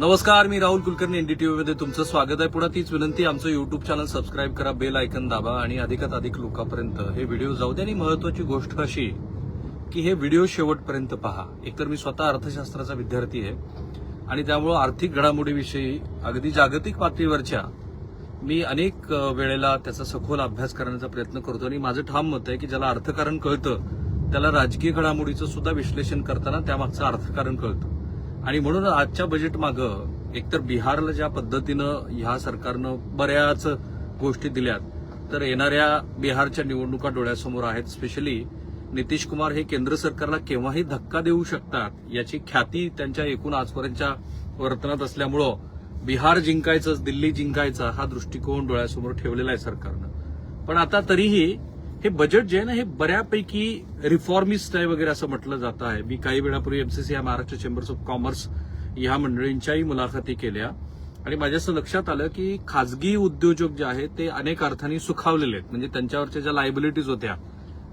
नमस्कार मी राहुल कुलकर्णी एनडीटीव्ही मध्ये तुमचं स्वागत आहे. पुन्हा तीच विनंती आमचं युट्यूब चॅनल सबस्क्राईब करा बेल आयकन दाबा आणि अधिकात अधिक लोकांपर्यंत हे व्हिडिओ जाऊ दे. आणि महत्वाची गोष्ट अशी की हे व्हिडिओ शेवटपर्यंत पहा. एकतर मी स्वतः अर्थशास्त्राचा विद्यार्थी आहे आणि त्यामुळं आर्थिक घडामोडीविषयी अगदी जागतिक पातळीवरच्या मी अनेक वेळेला त्याचा सखोल अभ्यास करण्याचा प्रयत्न करतो. आणि माझं ठाम मत आहे की ज्याला अर्थकारण कळतं त्याला राजकीय घडामोडीचं सुद्धा विश्लेषण करताना त्यामागचं अर्थकारण कळतं. आणि म्हणून आजच्या बजेट मागं एकतर बिहारला ज्या पद्धतीनं ह्या सरकारनं बऱ्याच गोष्टी दिल्यात तर येणाऱ्या बिहारच्या निवडणुका डोळ्यासमोर आहेत. स्पेशली नितीश कुमार हे केंद्र सरकारला केव्हाही धक्का देऊ शकतात याची ख्याती त्यांच्या एकूण आजपर्यंतच्या वर्तनात असल्यामुळं बिहार जिंकायचं दिल्ली जिंकायचा हा दृष्टिकोन डोळ्यासमोर ठेवलेला आहे सरकारनं. पण आता तरीही हे बजेट जे आहे ना हे बऱ्यापैकी रिफॉर्मिस्ट आहे वगैरे असं म्हटलं जात आहे. मी काही वेळापूर्वी एमसीसी या महाराष्ट्र चेंबर्स ऑफ कॉमर्स ह्या मंडळींच्याही मुलाखती केल्या. आणि माझ्या असं लक्षात आलं की खाजगी उद्योजक जे आहेत ते अनेक अर्थांनी सुखावलेले आहेत. म्हणजे त्यांच्यावरच्या ज्या लायबिलिटीज होत्या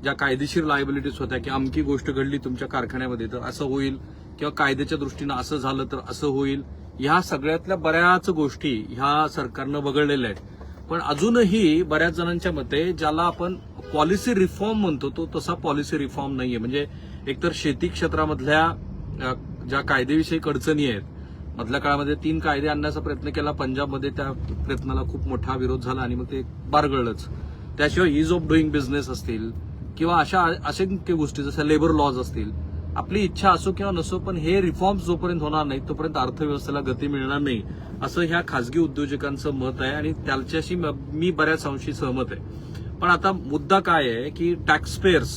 ज्या कायदेशीर लायबिलिटीज होत्या की अमकी गोष्ट घडली तुमच्या कारखान्यामध्ये तर असं होईल किंवा कायद्याच्या दृष्टीनं असं झालं तर असं होईल. ह्या सगळ्यातल्या बऱ्याच गोष्टी ह्या सरकारनं वगळलेल्या आहेत. पण अजूनही बऱ्याच जणांच्या मते ज्याला आपण पॉलिसी रिफॉर्म म्हणतो तो तसा पॉलिसी रिफॉर्म नाहीये. म्हणजे एकतर शेती क्षेत्रामधल्या ज्या कायदेविषयक अडचणी आहेत मधल्या काळामध्ये तीन कायदे आणण्याचा प्रयत्न केला पंजाबमध्ये त्या प्रयत्नाला खूप मोठा विरोध झाला आणि मग ते बारगळलंच. त्याशिवाय इज ऑफ डुईंग बिझनेस असतील किंवा अशा असे गोष्टी जसं लेबर लॉज असतील आपली इच्छा असो किंवा नसो पण हे रिफॉर्म्स जोपर्यंत होणार नाही तोपर्यंत अर्थव्यवस्थेला गती मिळणार नाही असं ह्या खासगी उद्योजकांचं मत आहे आणि त्याच्याशी मी बऱ्याच अंशी सहमत आहे. पण आता मुद्दा काय आहे की टॅक्सपेअर्स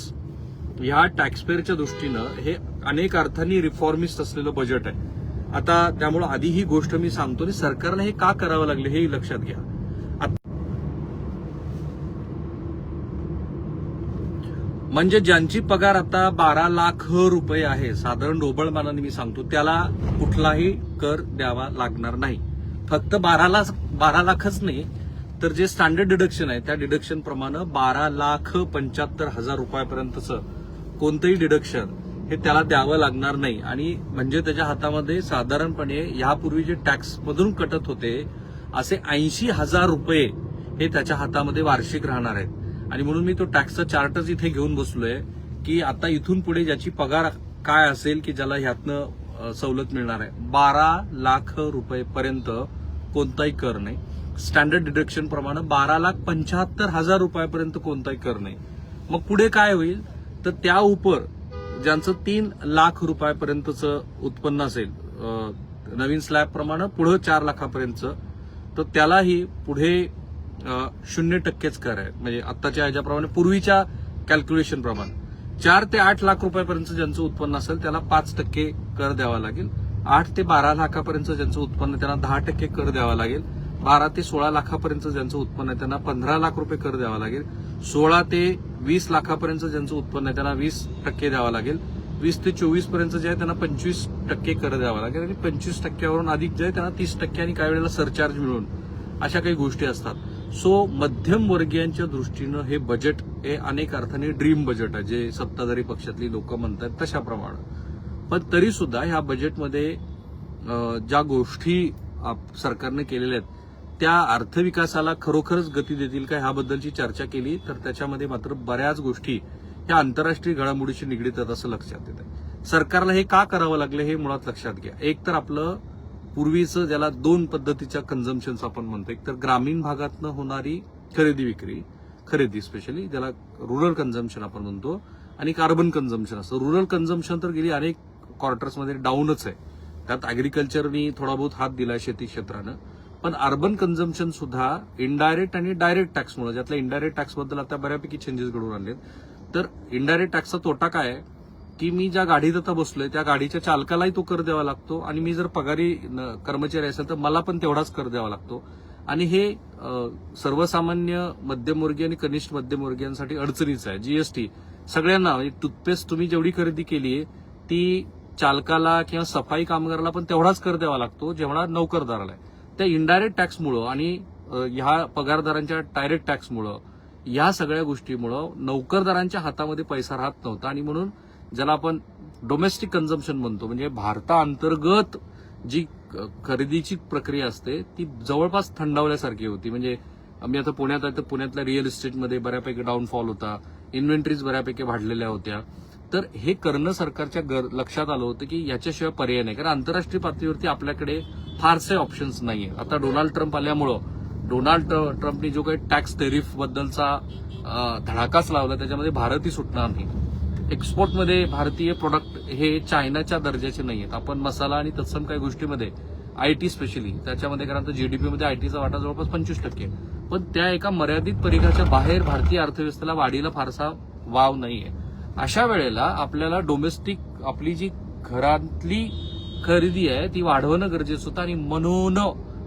ह्या टॅक्सपेअरच्या दृष्टीनं हे अनेक अर्थांनी रिफॉर्मिस्ट असलेलं बजेट आहे. आता त्यामुळं आधी ही गोष्ट मी सांगतो आणि सरकारला हे का करावं लागले हे लक्षात घ्या. म्हणजे ज्यांची पगार आता बारा लाख रुपये आहे साधारण ढोबळ मानाने मी सांगतो त्याला कुठलाही कर द्यावा लागणार नाही. फक्त बारा लाख बारा लाखच नाही तर जे स्टँडर्ड डिडक्शन आहे त्या डिडक्शन प्रमाणे बारा लाख पंच्याहत्तर हजार रुपयापर्यंतचं कोणतंही डिडक्शन हे त्याला द्यावं लागणार नाही. आणि म्हणजे त्याच्या हातामध्ये साधारणपणे यापूर्वी जे टॅक्स मधून कटत होते असे ऐंशी हजार रुपये हे त्याच्या हातामध्ये वार्षिक राहणार आहेत. आणि म्हणून मी तो टॅक्सचा चार्टच इथे घेऊन बसलोय की आता इथून पुढे ज्याची पगार काय असेल की ज्याला ह्यातनं सवलत मिळणार आहे. बारा लाख रुपयेपर्यंत कोणताही कर नाही. स्टँडर्ड डिडक्शन प्रमाणे बारा लाख पंच्याहत्तर हजार रुपयापर्यंत कोणताही कर नाही. मग पुढे काय होईल? तर त्या उपर ज्यांचं तीन लाख रुपयापर्यंतचं उत्पन्न असेल नवीन स्लॅब प्रमाणे पुढे चार लाखापर्यंतचं तर त्यालाही पुढे शून्य टक्केच कर आहे. म्हणजे आत्ताच्या ह्याच्याप्रमाणे पूर्वीच्या कॅल्क्युलेशन प्रमाणे. चार ते आठ लाख रुपयापर्यंत ज्यांचं उत्पन्न असेल त्याला पाच टक्के कर द्यावा लागेल. आठ ते बारा लाखापर्यंत ज्यांचं उत्पन्न आहे, त्यांना दहा टक्के कर द्यावा लागेल. बारा ते सोळा लाखापर्यंत ज्यांचं उत्पन्न आहे त्यांना पंधरा लाख रुपये कर द्यावा लागेल. सोळा ते वीस लाखापर्यंत ज्यांचं उत्पन्न आहे त्यांना वीस टक्के द्यावा लागेल. वीस ते चोवीसपर्यंत जे आहे त्यांना पंचवीस टक्के कर द्यावा लागेल. आणि पंचवीस टक्क्यावरून अधिक जे आहे त्यांना तीस टक्के आणि काही वेळेला सरचार्ज मिळून अशा काही गोष्टी असतात. सो मध्यम वर्गीयांच्या दृष्टीनं हे बजेट हे अनेक अर्थाने ड्रीम बजेट आहे. जे सत्ताधारी पक्षातली लोक म्हणतात तशाप्रमाणे पण तरी सुद्धा ह्या बजेटमध्ये ज्या गोष्टी आप- सरकारने केलेल्या आहेत त्या अर्थविकासाला खरोखरच गती देतील का ह्याबद्दलची चर्चा केली तर त्याच्यामध्ये मात्र बऱ्याच गोष्टी ह्या आंतरराष्ट्रीय घडामोडीशी निगडीत आहेत असं लक्षात येत आहे सरकारला हे का करावं लागलं हे मुळात लक्षात घ्या. एक तर आपलं पूर्वीचं ज्याला दोन पद्धतीच्या कन्झम्पन्स आपण म्हणतो. एक तर ग्रामीण भागातनं होणारी खरेदी विक्री खरेदी स्पेशली ज्याला रुरल कन्झम्पशन आपण म्हणतो आणि कार्बन कन्झम्पशन असतं. रुरल कन्झम्पशन तर गेली अनेक क्वार्टर्समध्ये डाऊनच आहे. त्यात अॅग्रिकल्चरनी थोडा बहुत हात दिला शेती क्षेत्रानं. पण अर्बन कन्झम्पशन सुद्धा इनडायरेक्ट आणि डायरेक्ट टॅक्समुळे ज्यातल्या इनडायरेक्ट टॅक्सबद्दल आता बऱ्यापैकी चेंजेस घडून आले तर इनडायरेक्ट टॅक्सचा तोटा काय आहे? की मी ज्या गाडीत आता बसलोय त्या गाडीच्या चालकालाही तो कर द्यावा लागतो आणि मी जर पगारी न- कर्मचारी असेल तर मला पण तेवढाच कर द्यावा लागतो. आणि हे सर्वसामान्य मध्यमवर्गीय आणि कनिष्ठ मध्यमवर्गीयांसाठी अडचणीचं आहे. जीएसटी सगळ्यांना म्हणजे टूथपेस्ट तुम्ही जेवढी खरेदी केली आहे ती चालकाला किंवा सफाई कामगाराला पण तेवढाच कर द्यावा लागतो जेवढा नोकरदाराला आहे. त्या इनडायरेक्ट टॅक्समुळं आणि ह्या पगारदारांच्या डायरेक्ट टॅक्समुळं या सगळ्या गोष्टीमुळं नोकरदारांच्या हातामध्ये पैसा राहत नव्हता आणि म्हणून ज्याला आपण डोमेस्टिक कन्झम्पशन म्हणतो म्हणजे भारताअंतर्गत जी खरेदीची प्रक्रिया असते ती जवळपास थंडावल्यासारखी होती. म्हणजे मी आता पुण्यात आहे तर पुण्यातल्या रिअल इस्टेटमध्ये बऱ्यापैकी डाऊनफॉल होता. इन्व्हेंटरीज बऱ्यापैकी वाढलेल्या होत्या. तर हे करणं सरकारच्या गर- लक्षात आलं होतं की याच्याशिवाय पर्याय नाही. कारण आंतरराष्ट्रीय पातळीवरती आपल्याकडे फारसे ऑप्शन्स नाहीये. आता डोनाल्ड ट्रम्प आल्यामुळं डोनाल्ड ट्रम्पनी जो काही टॅक्स टेरिफ बद्दलचा धडाकाच लावला त्याच्यामध्ये भारतही सुटणार नाही. एक्सपोर्टमध्ये भारतीय प्रोडक्ट हे चायनाच्या दर्जाचे नाही आहेत आपण मसाला आणि तत्सम काही गोष्टीमध्ये आय टी स्पेशली त्याच्यामध्ये कारण आता जीडीपीमध्ये आयटीचा वाटा जवळपास पंचवीस टक्के पण त्या एका मर्यादित परिघाच्या बाहेर भारतीय अर्थव्यवस्थेला वाढीला फारसा वाव नाही आहे अशा वेळेला आपल्याला डोमेस्टिक आपली जी घरातली खरेदी आहे ती वाढवणं गरजेचं होतं आणि म्हणून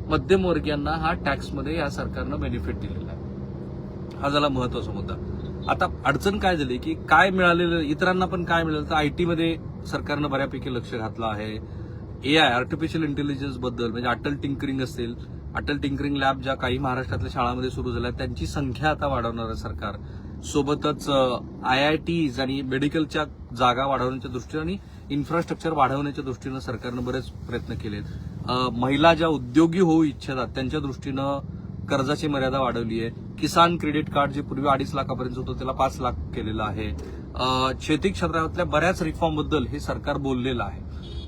मध्यमवर्गीयांना हा टॅक्समध्ये या सरकारनं बेनिफिट दिलेला आहे. हा झाला महत्त्वाचा मुद्दा. आता अडचण काय झाली की काय मिळालेलं इतरांना पण काय मिळालं? तर आयटी मध्ये सरकारनं बऱ्यापैकी लक्ष घातलं आहे. ए आय आर्टिफिशियल इंटेलिजन्सबद्दल म्हणजे अटल टिंकरिंग असेल अटल टिंकरिंग लॅब ज्या काही महाराष्ट्रातल्या शाळांमध्ये सुरू झाल्या त्यांची संख्या आता वाढवणार आहे सरकार. सोबतच आय आय टीज आणि मेडिकलच्या जागा वाढवण्याच्या दृष्टीने आणि इन्फ्रास्ट्रक्चर वाढवण्याच्या दृष्टीनं सरकारनं बरेच प्रयत्न केलेत. महिला ज्या उद्योगी होऊ इच्छितात त्यांच्या दृष्टीनं कर्जाची मर्यादा वाढवली आहे किसान क्रेडिट कार्ड जे पूर्वी अडीच लाखापर्यंत होतं त्याला पाच लाख केलेलं आहे. शेती क्षेत्रातल्या बऱ्याच रिफॉर्मबद्दल हे सरकार बोललेलं आहे.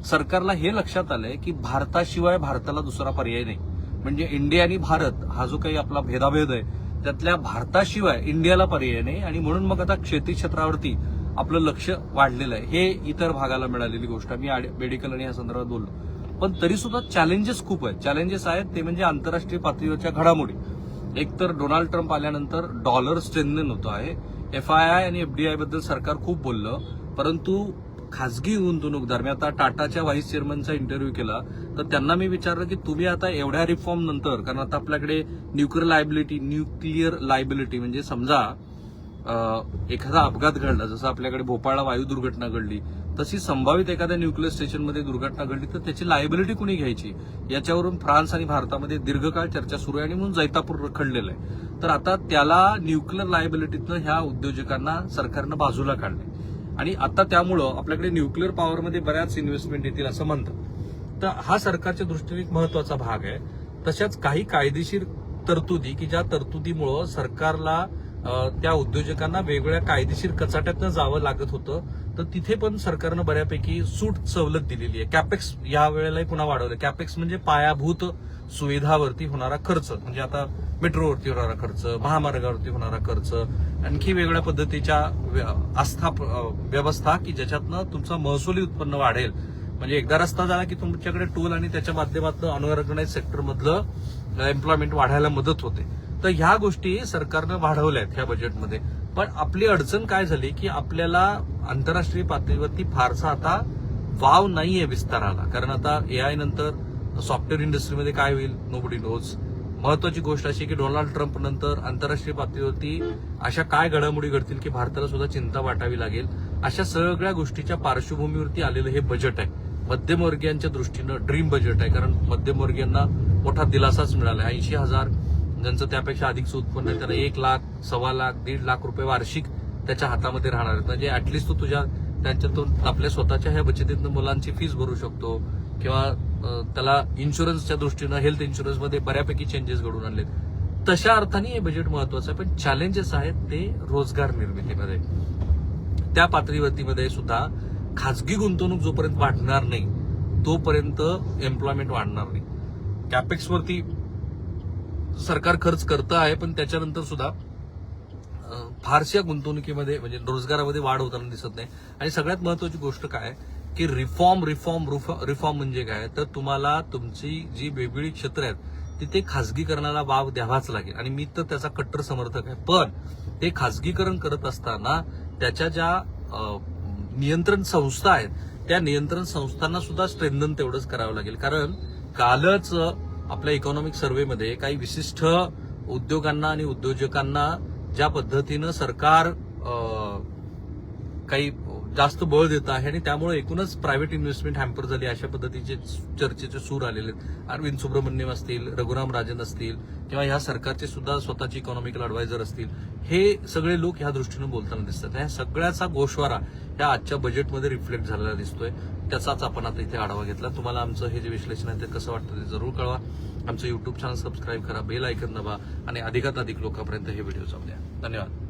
सरकारला हे लक्षात आलंय की भारताशिवाय भारताला दुसरा पर्याय नाही. म्हणजे इंडिया आणि भारत हा जो काही आपला भेदाभेद आहे त्यातल्या भारताशिवाय इंडियाला पर्याय नाही आणि म्हणून मग आता शेती क्षेत्रावरती आपलं लक्ष वाढलेलं आहे. हे इतर भागाला मिळालेली गोष्ट. मी मेडिकल आणि या संदर्भात बोललो. पण तरी सुद्धा चॅलेंजेस खूप आहेत. चॅलेंजेस आहेत ते म्हणजे आंतरराष्ट्रीय पातळीवरच्या घडामोडी. एक तर डोनाल्ड ट्रम्प आल्यानंतर डॉलर स्ट्रेंथन होतो आहे. एफ आय आय आणि एफडीआयबद्दल सरकार खूप बोललं. परंतु खाजगी गुंतवणूकदार मी आता टाटाच्या व्हाईस चेअरमनचा इंटरव्ह्यू केला तर त्यांना मी विचारलं की तुम्ही आता एवढ्या रिफॉर्म नंतर कारण आता आपल्याकडे न्यूक्लिअर लायबिलिटी न्यूक्लिअर लायबिलिटी म्हणजे समजा एखादा अपघात घडला जसं आपल्याकडे भोपाळला वायू दुर्घटना घडली तशी संभावित एखाद्या न्यूक्लिअर स्टेशनमध्ये दुर्घटना घडली तर त्याची लायबिलिटी कुणी घ्यायची? याच्यावरून फ्रान्स आणि भारतामध्ये दीर्घकाळ चर्चा सुरू आहे आणि म्हणून जैतापूर रखडलेलं आहे. तर आता त्याला न्यूक्लिअर लायबिलिटीतनं ह्या उद्योजकांना सरकारनं बाजूला काढलंय. आणि आता त्यामुळं आपल्याकडे न्यूक्लिअर पॉवरमध्ये बऱ्याच इन्व्हेस्टमेंट येतील असं म्हणतात. तर हा सरकारच्या दृष्टीने एक महत्त्वाचा भाग आहे. तशाच काही कायदेशीर तरतुदी की ज्या तरतुदीमुळं सरकारला त्या उद्योजकांना वेगवेगळ्या कायदेशीर कचाट्यातनं जावं लागत होतं. तर तिथे पण सरकारनं बऱ्यापैकी सूट सवलत दिलेली आहे. कॅपेक्स या वेळेलाही पुन्हा वाढवलं. कॅपेक्स म्हणजे पायाभूत सुविधावरती होणारा खर्च. म्हणजे आता मेट्रोवरती होणारा खर्च महामार्गावरती होणारा खर्च आणखी वेगळ्या पद्धतीच्या व्य- आस्था व्यवस्था की ज्याच्यातनं तुमचं महसुली उत्पन्न वाढेल. म्हणजे एकदा रस्ता झाला की तुमच्याकडे टोल आणि त्याच्या माध्यमातून अनऑर्गनाईज सेक्टरमधलं एम्प्लॉयमेंट वाढायला मदत होते. तर ह्या गोष्टी सरकारनं वाढवल्या आहेत ह्या बजेटमध्ये पण आपली अडचण काय झाली की आपल्याला आंतरराष्ट्रीय पातळीवरती फारसा आता वाव नाहीये विस्ताराला. कारण आता एआय नंतर सॉफ्टवेअर इंडस्ट्रीमध्ये काय होईल? नोबडी नोज महत्वाची गोष्ट अशी की डोनाल्ड ट्रम्प नंतर आंतरराष्ट्रीय पातळीवरती अशा काय घडामोडी घडतील की भारताला सुद्धा चिंता वाटावी लागेल? अशा सगळ्या गोष्टीच्या पार्श्वभूमीवरती आलेलं हे बजेट आहे. मध्यमवर्गीयांच्या दृष्टीनं ड्रीम बजेट आहे. कारण मध्यमवर्गीयांना मोठा दिलासाच मिळाला ऐंशी हजार ज्यांचं त्यापेक्षा अधिकचं उत्पन्न आहे त्यांना एक लाख सव्वा लाख दीड लाख रुपये वार्षिक त्याच्या हातामध्ये राहणार आहेत. म्हणजे ऍटलिस्ट तू तुझ्या त्यांच्यातून आपल्या स्वतःच्या ह्या बचतीतनं मुलांची फीस भरू शकतो किंवा त्याला इन्शुरन्सच्या दृष्टीनं हेल्थ इन्शुरन्समध्ये बऱ्यापैकी चेंजेस घडून आणलेत. तशा अर्थाने हे बजेट महत्वाचं आहे पण चॅलेंजेस आहेत ते रोजगार निर्मितीमध्ये. त्या पातळीवरतीमध्ये सुद्धा खाजगी गुंतवणूक जोपर्यंत वाढणार नाही तोपर्यंत एम्प्लॉयमेंट वाढणार नाही. कॅपेक्सवरती सरकार खर्च करतं आहे पण त्याच्यानंतर सुद्धा फारशा गुंतवणुकीमध्ये म्हणजे रोजगारामध्ये वाढ होताना दिसत नाही. आणि सगळ्यात महत्वाची गोष्ट काय आहे की रिफॉर्म रिफॉर्म रिफॉर्म म्हणजे काय तर तुम्हाला तुमची जी वेगवेगळी क्षेत्र आहेत तिथे खासगीकरणाला वाव द्यावाच लागेल. आणि मी तर त्याचा कट्टर समर्थक आहे. पण ते खासगीकरण करत असताना त्याच्या ज्या नियंत्रण संस्था आहेत त्या नियंत्रण संस्थांना सुद्धा स्ट्रेंथन तेवढंच करावं लागेल. कारण कालच आपल्या इकॉनॉमिक सर्व्हेमध्ये काही विशिष्ट उद्योगांना आणि उद्योजकांना ज्या पद्धतीनं सरकार काही जास्त बळ देत आहे आणि त्यामुळे एकूणच प्रायव्हेट इन्व्हेस्टमेंट हॅम्पर झाली अशा पद्धतीचे चर्चेचे सूर आलेले आहेत. अरविंद सुब्रमण्यम असतील रघुराम राजन असतील किंवा ह्या सरकारचे सुद्धा स्वतःचे इकॉनॉमिकल अडवायझर असतील हे सगळे लोक ह्या दृष्टीनं बोलताना दिसतात. ह्या सगळ्याचा गोषवारा ह्या आजच्या बजेटमध्ये रिफ्लेक्ट झालेला दिसतोय. त्याचाच आपण आता इथे आढावा घेतला. तुम्हाला आमचं हे जे विश्लेषण आहे ते कसं वाटतं ते जरूर कळवा. आमचं युट्यूब चॅनल सबस्क्राईब करा बेल ऐकत नवा आणि अधिकात अधिक लोकांपर्यंत हे व्हिडिओ जाऊ द्या. धन्यवाद.